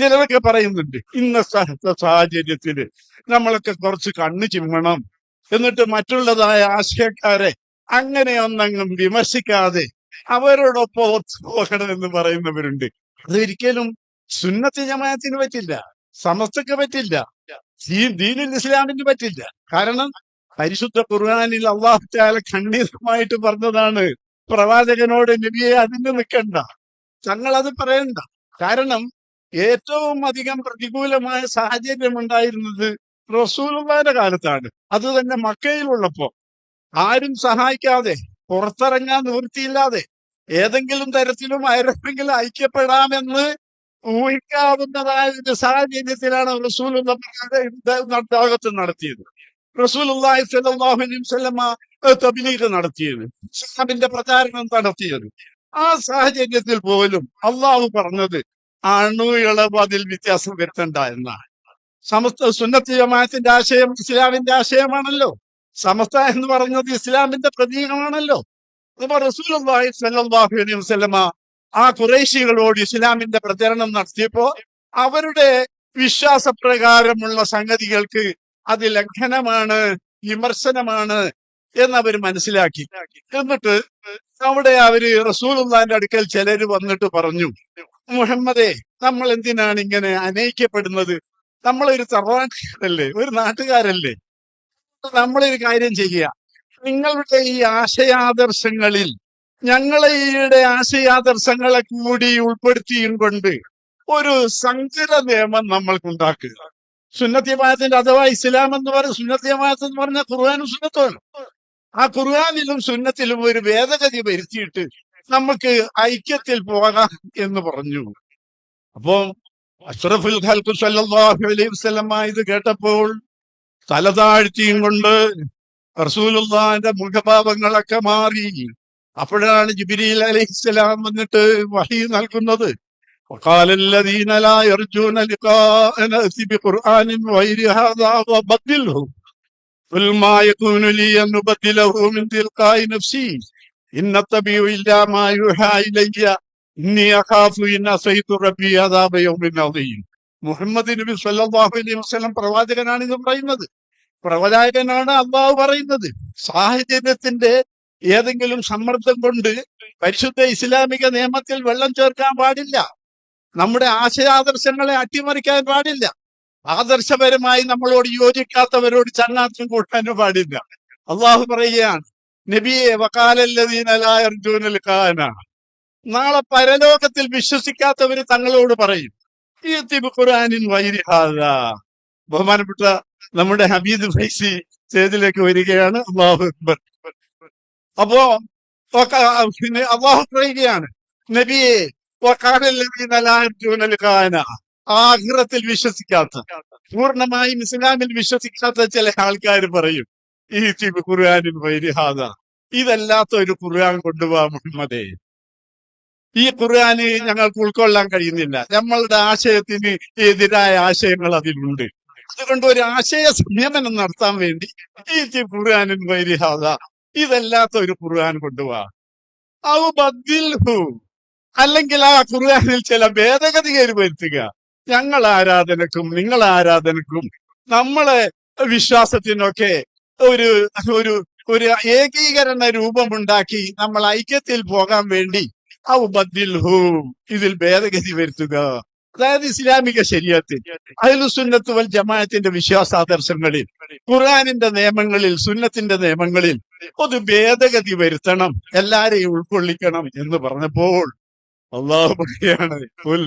ചിലരൊക്കെ പറയുന്നുണ്ട് ഇന്ന സാഹചര്യത്തിൽ നമ്മളൊക്കെ കുറച്ച് കണ്ണു ചിമ്മണം. എന്നിട്ട് മറ്റുള്ളതായ ആശയക്കാരെ അങ്ങനെ ഒന്നങ്ങും വിമർശിക്കാതെ അവരോടൊപ്പം ഒത്തുപോകണം എന്ന് പറയുന്നവരുണ്ട്. അതൊരിക്കലും സുന്നത്ത് ജമാഅത്തിന് പറ്റില്ല സമസ്തക്ക് പറ്റില്ല ദീനുൽ ഇസ്ലാമിന് പറ്റില്ല. കാരണം പരിശുദ്ധ ഖുർആാനിൽ അള്ളാഹു താല ഖണ്ഡിതമായിട്ട് പറഞ്ഞതാണ് പ്രവാചകനോട് നബിയെ അതിന് നിൽക്കണ്ട. തങ്ങൾ അത് പറയണ്ട. കാരണം ഏറ്റവും അധികം പ്രതികൂലമായ സാഹചര്യം ഉണ്ടായിരുന്നത് റസൂലുള്ളാന്റെ കാലത്താണ്. അത് തന്നെ മക്കയിലുള്ളപ്പോ ആരും സഹായിക്കാതെ പുറത്തിറങ്ങാൻ നിവൃത്തിയില്ലാതെ ഏതെങ്കിലും തരത്തിലും ആരെങ്കിലും ഐക്യപ്പെടാമെന്ന് ഊഹിക്കാവുന്നതായ ഒരു സാഹചര്യത്തിലാണ് റസൂലുള്ള ലോകത്ത് നടത്തിയത്. റസൂലുള്ളാഹി സ്വല്ലല്ലാഹു അലൈഹി വസല്ലമ നടത്തിയത് ഇസ്ലാമിന്റെ പ്രചാരണം നടത്തിയത്. ആ സാഹചര്യത്തിൽ പോലും അള്ളാഹു പറഞ്ഞത് അണു ഇളവ് അതിൽ വ്യത്യാസം വരുത്തണ്ട എന്നാണ് സമസ്ത സുന്നത്ത് ജമാഅത്തിന്റെ ആശയം ഇസ്ലാമിന്റെ ആശയമാണല്ലോ. സമസ്ത എന്ന് പറഞ്ഞത് ഇസ്ലാമിന്റെ പ്രതീകമാണല്ലോ. അലൈഹി ആ കുറേശികളോട് ഇസ്ലാമിന്റെ പ്രചരണം നടത്തിയപ്പോ അവരുടെ വിശ്വാസപ്രകാരമുള്ള സംഗതികൾക്ക് അത് ലംഘനമാണ് വിമർശനമാണ് എന്നവർ മനസ്സിലാക്കി. എന്നിട്ട് അവിടെ അവർ റസൂൽ അടുക്കൽ ചിലര് വന്നിട്ട് പറഞ്ഞു. മുഹമ്മദേ നമ്മൾ എന്തിനാണ് ഇങ്ങനെ അനയിക്കപ്പെടുന്നത്? നമ്മളൊരു തറവാട്ടുകാരല്ലേ ഒരു നാട്ടുകാരല്ലേ? നമ്മളൊരു കാര്യം ചെയ്യുക. നിങ്ങളുടെ ഈ ആശയാദർശങ്ങളിൽ ഞങ്ങളെ ഈയുടെ ആശയാദർശങ്ങളെ കൂടി ഉൾപ്പെടുത്തിയും കൊണ്ട് ഒരു സങ്കര നിയമം നമ്മൾക്കുണ്ടാക്കുക. സുന്നത്യമായത്തിന്റെ അഥവാ ഇസ്ലാം എന്ന് പറയുന്ന സുന്നത്യമായത്ത് എന്ന് പറഞ്ഞാൽ ഖുർആാനും സുന്നത്തുമാണ്. ആ ഖുർആാനിലും സുന്നത്തിലും ഒരു ഭേദഗതി വരുത്തിയിട്ട് നമുക്ക് ഐക്യത്തിൽ പോകാം എന്ന് പറഞ്ഞു അപ്പോ അഷ്റഫുൽ ഖൽഖു സല്ലല്ലാഹു അലൈഹി വസല്ലമ ഇത് കേട്ടപ്പോൾ തല താഴ്ത്തിയും കൊണ്ട് റസൂലുള്ളാന്റെ മുഖഭാവങ്ങളൊക്കെ മാറി അപ്പോഴാണ് ജിബിരിൽ അലൈഹിസ്സലാം വന്നിട്ട് വഹി നൽകുന്നത് وقال الذين لا يرجون لقاءنا ائت بقرآن غير هذا وبدله قل ما يكون لي أن أبدله من تلقاء نفسي ഇന്നത്തെ മുഹമ്മദ് നബി സല്ലാഹു അലൈഹി വസ്ലം പ്രവാചകനാണ് ഇത് പറയുന്നത്. പ്രവാചകനാണ് അള്ളാഹു പറയുന്നത്. സാഹചര്യത്തിന്റെ ഏതെങ്കിലും സമ്മർദ്ദം കൊണ്ട് പരിശുദ്ധ ഇസ്ലാമിക നിയമത്തിൽ വെള്ളം ചേർക്കാൻ പാടില്ല. നമ്മുടെ ആശയാദർശങ്ങളെ അട്ടിമറിക്കാൻ പാടില്ല. ആദർശപരമായി നമ്മളോട് യോജിക്കാത്തവരോട് ചങ്ങാത്തം കൂട്ടാനും പാടില്ല. അള്ളാഹു പറയുകയാണ് നബിയെ വക്കാലല്ലതീനലായർജുനൽ കാന നാളെ പരലോകത്തിൽ വിശ്വസിക്കാത്തവര് തങ്ങളോട് പറയും ഖുർആനിൻ വൈരിഹാദ ബഹുമാനപ്പെട്ട നമ്മുടെ ഹബീദ് ഫൈസി സ്റ്റേജിലേക്ക് വരികയാണ്. അള്ളാഹു അക്ബർ. അപ്പോ പിന്നെ അള്ളാഹു പറയുകയാണ് നബിയെ വക്കാലല്ലതീനലായർജുനൽ ആഹ്റത്തിൽ വിശ്വസിക്കാത്ത പൂർണമായും ഇസ്ലാമിൽ വിശ്വസിക്കാത്ത ചില ആൾക്കാർ പറയും ഈ ഇതല്ലാത്ത ഒരു ഖുർആൻ കൊണ്ടുപോകാൻ മുഹമ്മദേ. ഈ ഖുർആന് ഞങ്ങൾക്ക് ഉൾക്കൊള്ളാൻ കഴിയുന്നില്ല. നമ്മളുടെ ആശയത്തിന് എതിരായ ആശയങ്ങൾ അതിലുണ്ട്. അതുകൊണ്ട് ഒരു ആശയ സംയമനം നടത്താൻ വേണ്ടി ഈ ഖുർആനിൻ വൈരിഹാദ ഇതല്ലാത്ത ഒരു ഖുർആൻ കൊണ്ടുപോവാ. ഔ അല്ലെങ്കിൽ ആ ഖുർആനിൽ ചില ഭേദഗതികൾ വരുത്തുക. ഞങ്ങൾ ആരാധനക്കും നിങ്ങൾ ആരാധനക്കും നമ്മളെ വിശ്വാസത്തിനൊക്കെ ഒരു ഒരു ഒരു ഏകീകരണ രൂപമുണ്ടാക്കി നമ്മൾ ഐക്യത്തിൽ പോകാൻ വേണ്ടി ഔ ബദ്ദിൽഹു ഇതിൽ ഭേദഗതി വരുത്തുക. അതായത് ഇസ്ലാമിക ശരീരത്തിൽ അയലുസുന്നത്ത് വൽ ജമാഅത്തിന്റെ വിശ്വാസാദർശങ്ങളിൽ ഖുർആാനിന്റെ നിയമങ്ങളിൽ സുന്നത്തിന്റെ നിയമങ്ങളിൽ ഒരു ഭേദഗതി വരുത്തണം എല്ലാരെയും ഉൾക്കൊള്ളിക്കണം എന്ന് പറഞ്ഞപ്പോൾ അള്ളാഹു പറയുകയാണ് "ഖുൽ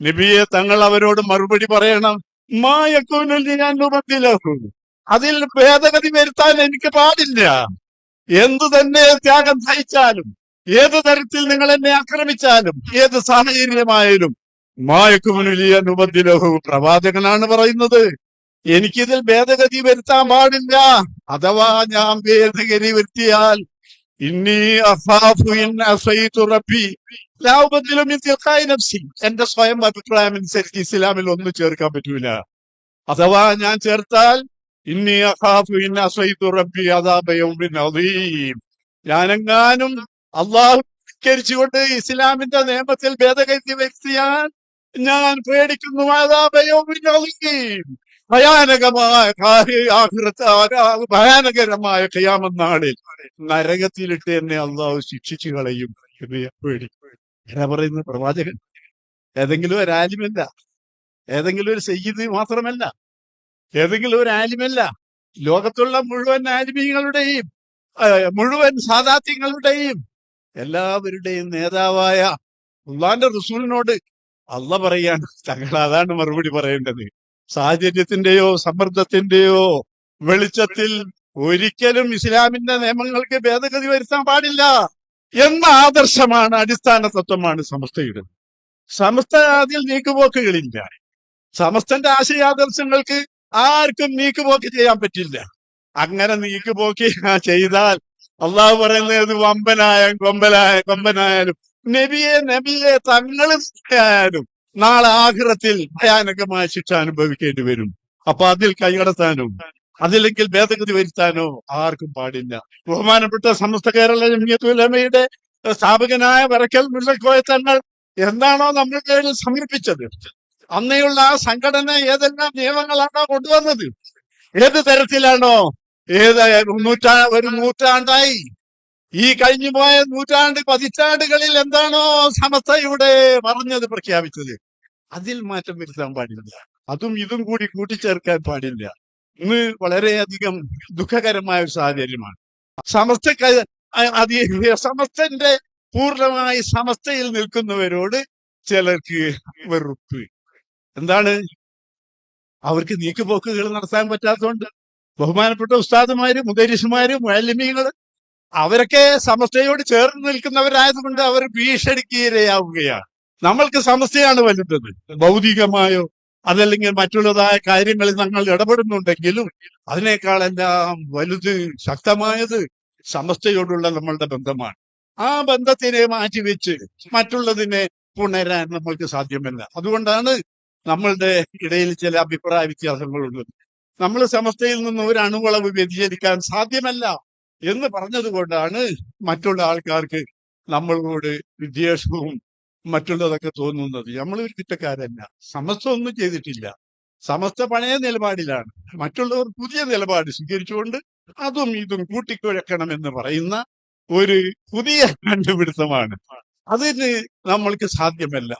നബിയെ തങ്ങൾ അവരോട് മറുപടി പറയണം. മായക്കൂനിൽ ഞാൻ ഉപത്തിലഹു അതിൽ ഭേദഗതി വരുത്താൻ എനിക്ക് പാടില്ല. എന്തു തന്നെ ത്യാഗം സഹിച്ചാലും ഏത് തരത്തിൽ നിങ്ങൾ എന്നെ ആക്രമിച്ചാലും ഏത് സാഹചര്യമായാലും മായക്കുമുനിലിയ ഉപത്തിലഹു പ്രവാചകനാണ് പറയുന്നത്. എനിക്കിതിൽ ഭേദഗതി വരുത്താൻ പാടില്ല. അഥവാ ഞാൻ ഭേദഗതി വരുത്തിയാൽ എന്റെ സ്വയം അഭിപ്രായം അനുസരിച്ച് ഇസ്ലാമിൽ ഒന്നും ചേർക്കാൻ പറ്റൂല. അഥവാ ഞാൻ ചേർത്താൽ ഇന്നി റബ്ബി അദാബ ഞാനെങ്ങാനും അള്ളാഹു കൊണ്ട് ഇസ്ലാമിന്റെ നിയമത്തിൽ ഭേദഗതി വരുത്തിയാൽ ഞാൻ പേടിക്കുന്നു. ആദാബയോമിനീം. ഭയാനകമായ ഭയാനകരമായ കയ്യാമെന്നാളിൽ നരകത്തിലിട്ട് എന്നെ അള്ളാഹു ശിക്ഷിച്ചു കളയും എന്ന് പേടിക്കും എന്നാ പറയുന്ന പ്രവാചകൻ. ഏതെങ്കിലും ഒരു ആലിമല്ല. ഏതെങ്കിലും ഒരു സയ്യിദ് മാത്രമല്ല. ഏതെങ്കിലും ഒരു ആലിമല്ല. ലോകത്തുള്ള മുഴുവൻ ആലിമീങ്ങളുടെയും മുഴുവൻ സാദാത്യങ്ങളുടെയും എല്ലാവരുടെയും നേതാവായ അള്ളാന്റെ റസൂലിനോട് അല്ല പറയാണ് തങ്ങൾ അതാണ് മറുപടി പറയേണ്ടത്. സാഹചര്യത്തിന്റെയോ സമ്മർദ്ദത്തിന്റെയോ വെളിച്ചത്തിൽ ഒരിക്കലും ഇസ്ലാമിന്റെ നിയമങ്ങൾക്ക് ഭേദഗതി വരുത്താൻ പാടില്ല എന്ന ആദർശമാണ് അടിസ്ഥാന തത്വമാണ് സമസ്തയുടെ. സമസ്ത അതിൽ നീക്കുപോക്കുകളില്ല. സമസ്തന്റെ ആശയാദർശങ്ങൾക്ക് ആർക്കും നീക്കുപോക്ക് ചെയ്യാൻ പറ്റില്ല. അങ്ങനെ നീക്കുപോക്കി ചെയ്താൽ അള്ളാഹു പറയുന്നത് വമ്പനായ കൊമ്പനായ കൊമ്പനായാലും. നബിയെ നബിയെ തങ്ങളും ആയാലും നാളെ ആഗ്രഹത്തിൽ ഭയാനകമായ ശിക്ഷ അനുഭവിക്കേണ്ടി വരും. അപ്പൊ അതിൽ കൈകടത്താനും അതില്ലെങ്കിൽ ഭേദഗതി വരുത്താനോ ആർക്കും പാടില്ല. ബഹുമാനപ്പെട്ട സമസ്ത കേരള ജമിയത്തുലമയുടെ സ്ഥാപകനായ വരക്കൽ മുല്ലക്കോയ തങ്ങൾ എന്താണോ നമ്മൾ കയ്യിൽ സമർപ്പിച്ചത് അന്നേയുള്ള ആ സംഘടന ഏതെല്ലാം നിയമങ്ങളാണോ കൊണ്ടുവന്നത്? ഏത് തരത്തിലാണോ? ഏത് നൂറ്റാ ഒരു നൂറ്റാണ്ടായി. ഈ കഴിഞ്ഞു പോയ നൂറ്റാണ്ട് പതിറ്റാണ്ടുകളിൽ എന്താണോ സമസ്തയുടെ പറഞ്ഞത് പ്രഖ്യാപിച്ചത്. അതിൽ മാറ്റം വരുത്താൻ പാടില്ല. അതും ഇതും കൂടി കൂട്ടിച്ചേർക്കാൻ പാടില്ല. ഇന്ന് വളരെയധികം ദുഃഖകരമായ ഒരു സാഹചര്യമാണ്. സമസ്ത അതി സമസ്തന്റെ പൂർണമായി സമസ്തയിൽ നിൽക്കുന്നവരോട് ചിലർക്ക് വെറുപ്പ്. എന്താണ്? അവർക്ക് നീക്കുപോക്കുകൾ നടത്താൻ പറ്റാത്തതുകൊണ്ട് ബഹുമാനപ്പെട്ട ഉസ്താദുമാര് മുദരിസുമാര് മുഅല്ലിമീങ്ങൾ അവരൊക്കെ സമസ്തയോട് ചേർന്ന് നിൽക്കുന്നവരായതുകൊണ്ട് അവർ ഭീഷണിക്ക് ഇരയാവുകയാണ് നമ്മൾക്ക് സമസ്തയാണ് വലുത്തത് ഭൗതികമായോ അതല്ലെങ്കിൽ മറ്റുള്ളതായ കാര്യങ്ങളിൽ ഞങ്ങൾ ഇടപെടുന്നുണ്ടെങ്കിലും അതിനേക്കാളെല്ലാം വലുത് ശക്തമായത് സമസ്തയോടുള്ള നമ്മളുടെ ബന്ധമാണ്. ആ ബന്ധത്തിനെ മാറ്റിവെച്ച് മറ്റുള്ളതിനെ പുണരാൻ നമ്മൾക്ക് സാധ്യമല്ല. അതുകൊണ്ടാണ് നമ്മളുടെ ഇടയിൽ ചില അഭിപ്രായ വ്യത്യാസങ്ങളുണ്ട്. നമ്മൾ സമസ്തയിൽ നിന്ന് ഒരു അണുവളവ് വ്യതിചരിക്കാൻ സാധ്യമല്ല എന്ന് പറഞ്ഞതുകൊണ്ടാണ് മറ്റുള്ള ആൾക്കാർക്ക് നമ്മളോട് വിദ്വേഷവും മറ്റുള്ളതൊക്കെ തോന്നുന്നത്. നമ്മൾ ഒരു കുറ്റക്കാരല്ല. സമസ്ത ഒന്നും ചെയ്തിട്ടില്ല. സമസ്ത പഴയ നിലപാടിലാണ്. മറ്റുള്ളവർ പുതിയ നിലപാട് സ്വീകരിച്ചുകൊണ്ട് അതും ഇതും കൂട്ടിക്കുഴക്കണം എന്ന് പറയുന്ന ഒരു പുതിയ കണ്ടുപിടുത്തമാണ്. അതിന് നമ്മൾക്ക് സാധ്യമല്ല.